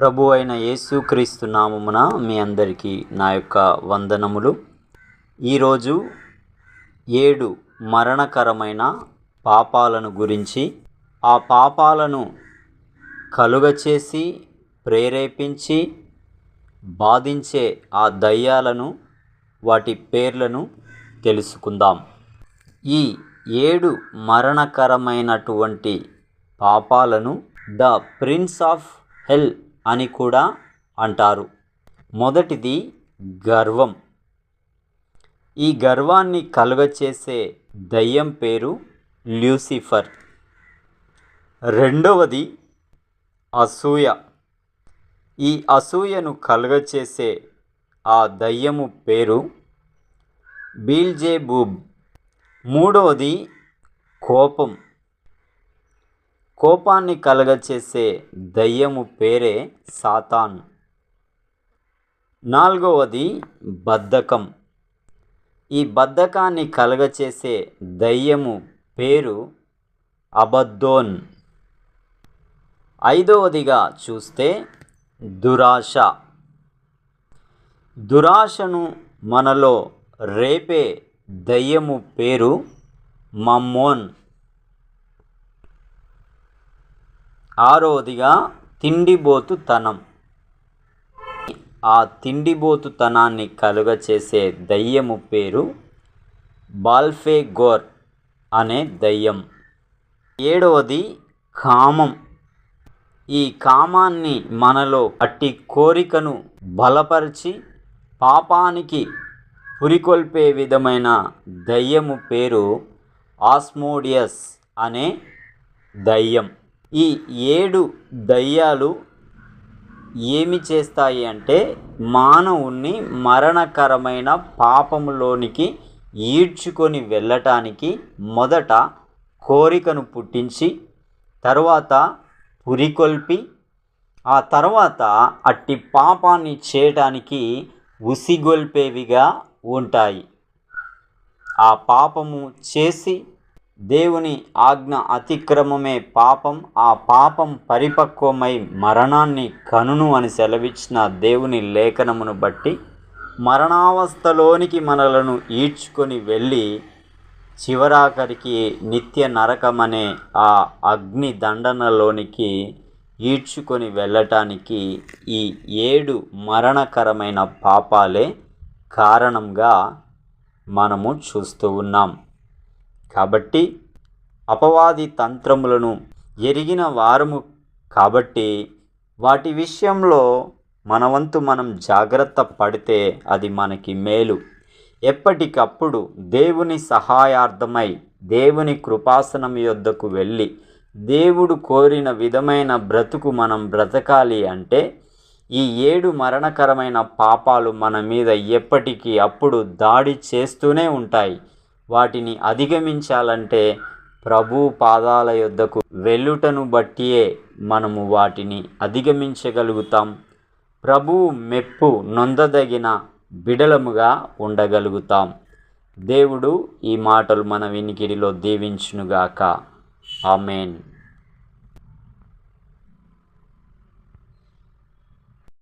ప్రభు అయిన యేసుక్రీస్తు నామమున మీ అందరికీ నా యొక్క వందనములు. ఈరోజు ఏడు మరణకరమైన పాపాలను గురించి ఆ పాపాలను కలుగచేసి ప్రేరేపించి బాధించే ఆ దయ్యాలను వాటి పేర్లను తెలుసుకుందాం. ఈ ఏడు మరణకరమైనటువంటి పాపాలను ద ప్రిన్స్ ఆఫ్ హెల్ అని కూడా అంటారు. మొదటిది గర్వం. ఈ గర్వాన్ని కలుగచేసే దయ్యం పేరు ల్యూసిఫర్. రెండవది అసూయ. ఈ అసూయను కలుగచేసే ఆ దయ్యము పేరు బీల్జేబూబ్ మూడవది కోపం. కోపాన్ని కలగచేసే దయ్యము పేరే సాతాన్. నాలుగవది బద్ధకం. ఈ బద్ధకాన్ని కలగచేసే దయ్యము పేరు అబద్దోన్ ఐదవదిగా చూస్తే దురాశ. దురాశను మనలో రేపే దయ్యము పేరు మమ్మోన్. ఆరవదిగా తిండిబోతుతనం. ఆ తిండిబోతుతనాన్ని కలుగచేసే దయ్యము పేరు బాల్ఫేగోర్ అనే దయ్యం. ఏడవది కామం. ఈ కామాన్ని మనలో అట్టి కోరికను బలపరిచి పాపానికి పురికొల్పే విధమైన దయ్యము పేరు ఆస్మోడియస్ అనే దయ్యం. ఈ ఏడు దయ్యాలు ఏమి చేస్తాయి అంటే మానవుణ్ణి మరణకరమైన పాపములోనికి ఈడ్చుకొని వెళ్ళటానికి మొదట కోరికను పుట్టించి తర్వాత పురికొల్పి ఆ తర్వాత అట్టి పాపాన్ని చేయటానికి ఉసిగొల్పేవిగా ఉంటాయి. ఆ పాపము చేసి దేవుని ఆజ్ఞ అతిక్రమమే పాపం ఆ పాపం పరిపక్వమై మరణాన్ని కనును అని సెలవిచ్చిన దేవుని లేఖనమును బట్టి మరణావస్థలోనికి మనలను ఈడ్చుకొని వెళ్ళి చివరాఖరికి నిత్య నరకమనే ఆ అగ్ని దండనలోనికి ఈడ్చుకొని వెళ్ళటానికి ఈ ఏడు మరణకరమైన పాపాలే కారణంగా మనము చూస్తూ ఉన్నాం. కాబట్టి అపవాది తంత్రములను ఎరిగిన వారము కాబట్టి వాటి విషయంలో మన వంతు మనం జాగ్రత్త పడితే అది మనకి మేలు. ఎప్పటికప్పుడు దేవుని సహాయార్థమై దేవుని కృపాసనం యొద్దకు వెళ్ళి దేవుడు కోరిన విధమైన బ్రతుకు మనం బ్రతకాలి అంటే ఈ ఏడు మరణకరమైన పాపాలు మన మీద ఎప్పటికీ అప్పుడు దాడి చేస్తూనే ఉంటాయి. వాటిని అధిగమించాలంటే ప్రభు పాదాల యొద్దకు వెళ్ళుటను బట్టియే మనము వాటిని అధిగమించగలుగుతాం. ప్రభు మెప్పు నొందదగిన బిడలముగా ఉండగలుగుతాం. దేవుడు ఈ మాటలు మన వినికిడిలో దీవించునుగాక. ఆమెన్.